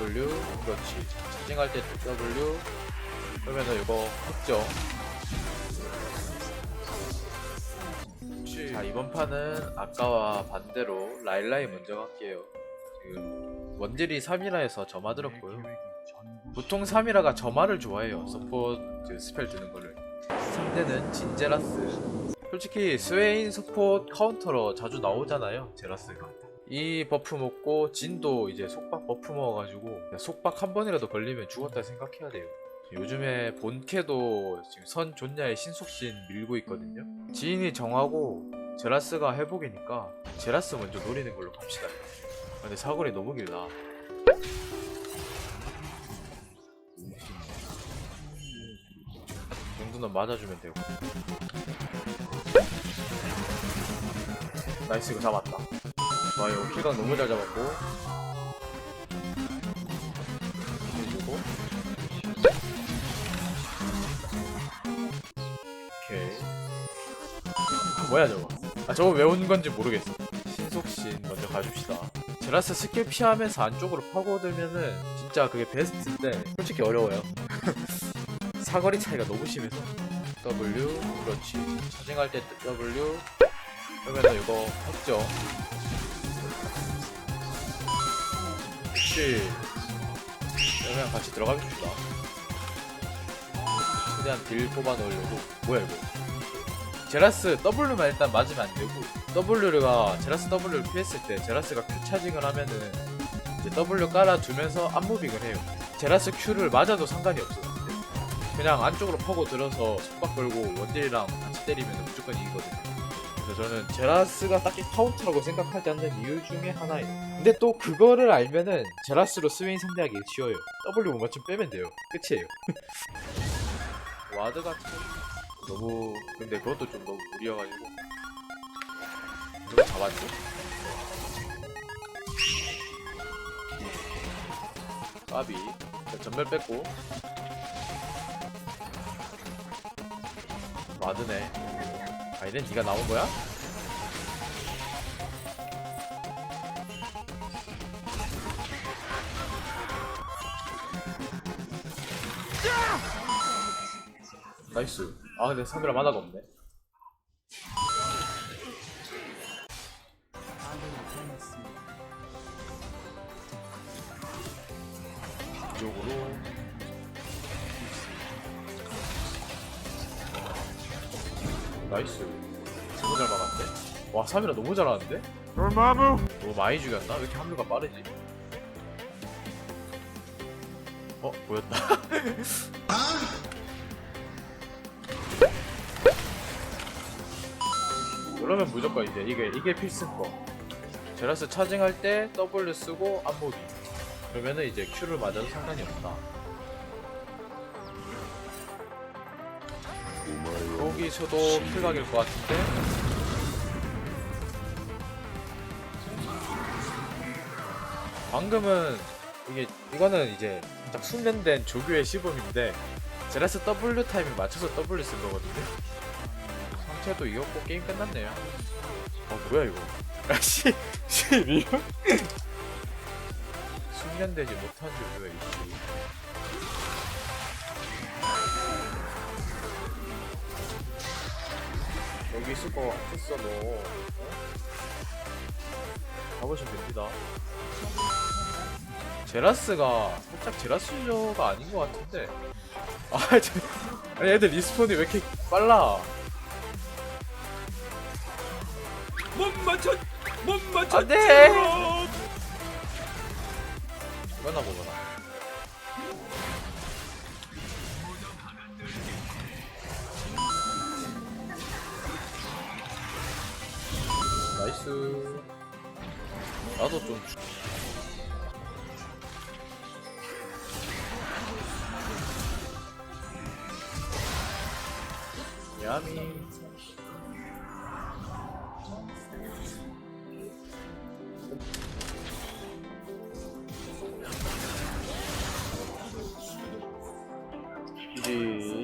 W. 그렇지. 차징할 때 W. 그러면은 이거 흑죠 자 이번 판은 아까와 반대로 라일라이 먼저 갈게요. 지금 원딜이 3이라에서 점화 들었고요. 보통 3이라가 점화를 좋아해요. 서포트 스펠 주는 거를. 상대는 진제라스. 솔직히 스웨인 서포트 카운터로 자주 나오잖아요. 제라스가 이 버프 먹고 진도 이제 속박 버프 먹어가지고 속박 한 번이라도 걸리면 죽었다 생각해야 돼요. 요즘에 본캐도 지금 선 존냐의 신속신 밀고 있거든요. 지인이 정하고 제라스가 회복이니까 제라스 먼저 노리는 걸로 갑시다. 근데 사거리 너무 길다. 이 정도는 맞아주면 되고 나이스 이거 잡았다 좋아요 킬각 너무 잘 잡았고. 해주고 오케이. 뭐야 저거? 아 저거 왜온 건지 모르겠어. 신속신 먼저 가줍시다. 제라스 스킬 피하면서 안쪽으로 파고들면은 진짜 그게 베스트인데 솔직히 어려워요. 사거리 차이가 너무 심해서. W 그렇지. 차징할 때 W. 그러면 이거 했죠 그렇지 그냥 같이 들어가봅시다. 최대한 딜 뽑아 넣으려고. 뭐야 이거? 제라스 W만 일단 맞으면 안 되고 W가 제라스 W를 피했을 때 제라스가 Q 차징을 하면은 이제 W 깔아두면서 안무빙을 해요. 제라스 Q를 맞아도 상관이 없어요. 그냥 안쪽으로 파고 들어서 속박 걸고 원딜이랑 같이 때리면 무조건 이기거든요 그래서 저는 제라스가 딱히 카운터라고 생각하지 않는 이유 중에 하나예요. 근데 또 그거를 알면은 제라스로 스웨인 상대하기 쉬워요. W 못 맞추면 빼면 돼요. 끝이에요. 와드 같은 너무 근데 그것도 좀 너무 무리여가지고. 이거 잡았지? 까비. 자, 전멸 뺐고. 와드네 아이덴 니가 나온 거야? 나이스. 아 근데 상대라 만화가 없네. 이쪽으로 나이스 너무 잘 막았대 와 3이라 너무 잘하는데? 너무 많이 죽였나? 왜 이렇게 합류가 빠르지? 어? 보였다 그러면 무조건 이제 이게 이게 필수거 제라스 차징할 때 W 쓰고 안무비 그러면은 이제 Q를 맞아도 상관이 없다 여기서도 킬각일 것 같은데. 방금은 이게 이거는 이제 딱 숙련된 조교의 시범인데 제라스 W 타이밍 맞춰서 W 쓴 거거든요. 상체도 이겼고 게임 끝났네요. 어 뭐야 이거. 야씨 씨 리얼? 숙련되지 못한 조교의 이씨 여기 있을 거 같았어 너. 어? 가보시면 됩니다. 제라스가 살짝 제라스저가 아닌 것 같은데. 아 아니 애들 리스폰이 왜 이렇게 빨라? 못 맞췄 못 맞췄 안돼! 뭐나 먹어라 나이스. 나도 좀 야미. 이제